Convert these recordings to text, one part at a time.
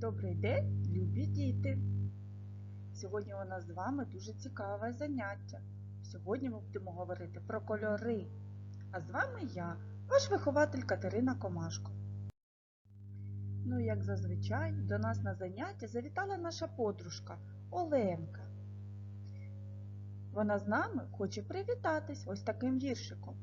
Добрий день, любі діти! Сьогодні у нас з вами дуже цікаве заняття. Сьогодні ми будемо говорити про кольори. А з вами я, ваш вихователь Катерина Комашко. Ну, як зазвичай, до нас на заняття завітала наша подружка Оленка. Вона з нами хоче привітатись ось таким віршиком.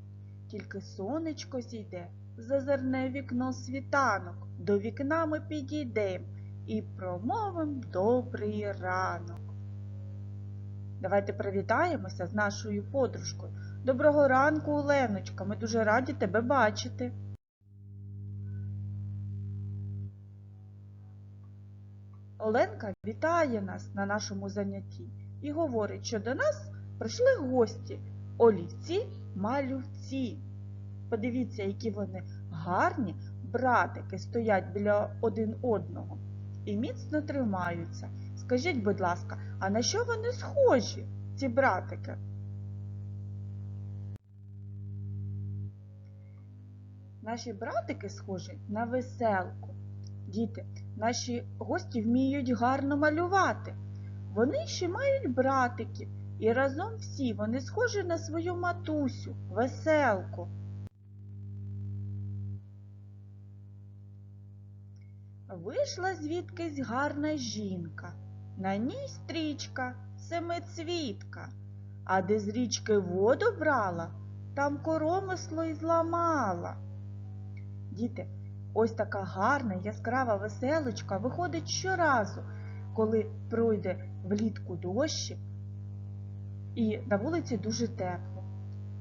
Тільки сонечко зійде, зазирне вікно світанок, до вікна ми підійдем і промовим добрий ранок. Давайте привітаємося з нашою подружкою. Доброго ранку, Оленочка, ми дуже раді тебе бачити. Оленка вітає нас на нашому занятті і говорить, що до нас прийшли гості, олівці малювці. Подивіться, які вони гарні братики стоять біля один одного і міцно тримаються. Скажіть, будь ласка, а на що вони схожі, ці братики? Наші братики схожі на веселку. Діти, наші гості вміють гарно малювати. Вони ще мають братиків, і разом всі вони схожі на свою матусю, веселку. Вийшла звідкись гарна жінка, на ній стрічка семицвітка, а де з річки воду брала, там коромисло й зламала. Діти, ось така гарна, яскрава веселочка виходить щоразу, коли пройде влітку дощик і на вулиці дуже тепло.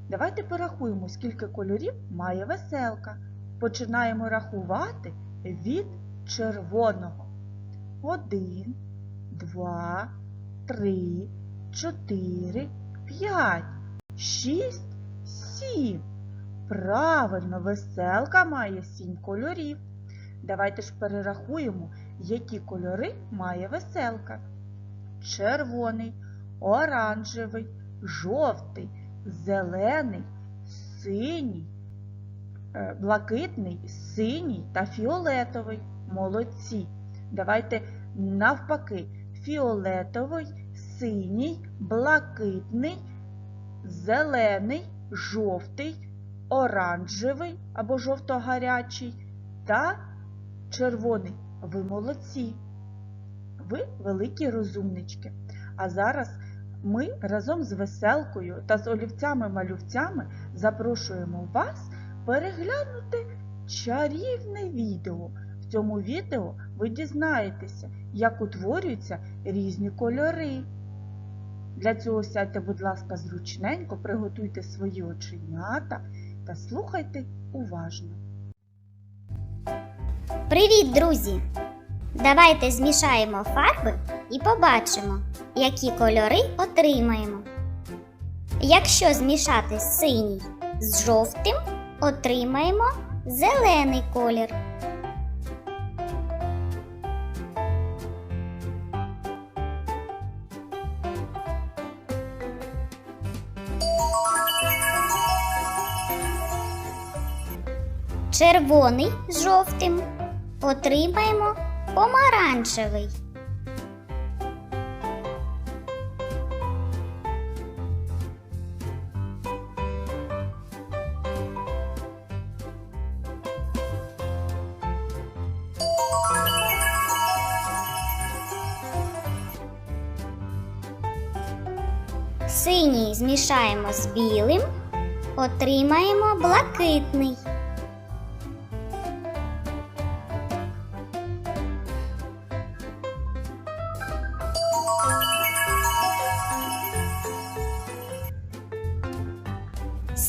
Давайте порахуємо, скільки кольорів має веселка. Починаємо рахувати від червоного. Один, два, три, чотири, п'ять, шість, сім. Правильно, веселка має сім кольорів. Давайте ж перерахуємо, які кольори має веселка. Червоний, оранжевий, жовтий, зелений, синій, е, блакитний, синій та фіолетовий. Молодці. Давайте навпаки, фіолетовий, синій, блакитний, зелений, жовтий, оранжевий або жовто-гарячий та червоний. Ви молодці. Ви великі розумнички. А зараз ми разом з веселкою та з олівцями-малювцями запрошуємо вас переглянути чарівне відео. Цьому відео ви дізнаєтеся, як утворюються різні кольори. Для цього сядьте, будь ласка, зручненько, приготуйте свої оченята та слухайте уважно. Привіт, друзі! Давайте змішаємо фарби і побачимо, які кольори отримаємо. Якщо змішати синій з жовтим, отримаємо зелений колір. Червоний з жовтим отримаємо помаранчевий. Синій змішаємо з білим, отримаємо блакитний.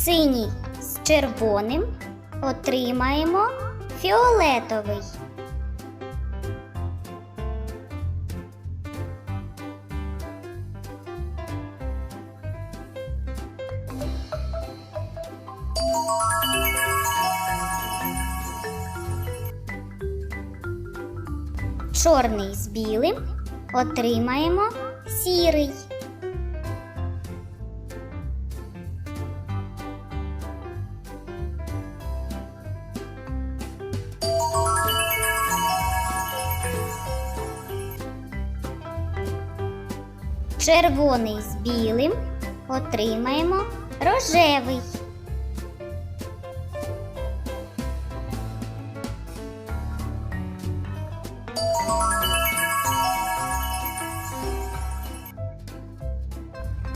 Синій з червоним отримаємо фіолетовий. Чорний з білим отримаємо сірий. Червоний з білим, отримаємо рожевий.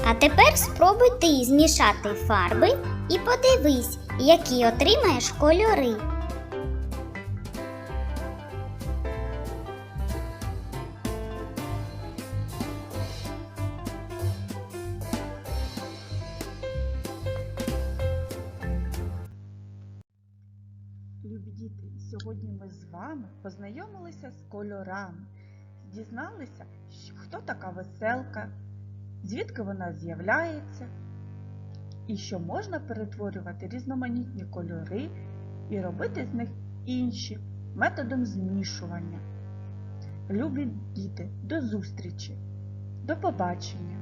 А тепер спробуй ти змішати фарби і подивись, які отримаєш кольори. Сьогодні ми з вами познайомилися з кольорами, дізналися, хто така веселка, звідки вона з'являється, і що можна перетворювати різноманітні кольори і робити з них інші методом змішування. Любі діти, до зустрічі, до побачення!